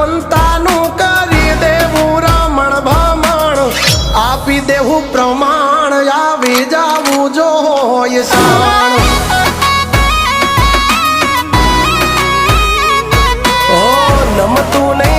સંતાનું કરી દેવું રમણ ભમણ. આપી દેવું પ્રમાણ, આવી જાવું જો હોય સાણ નમતું નહીં.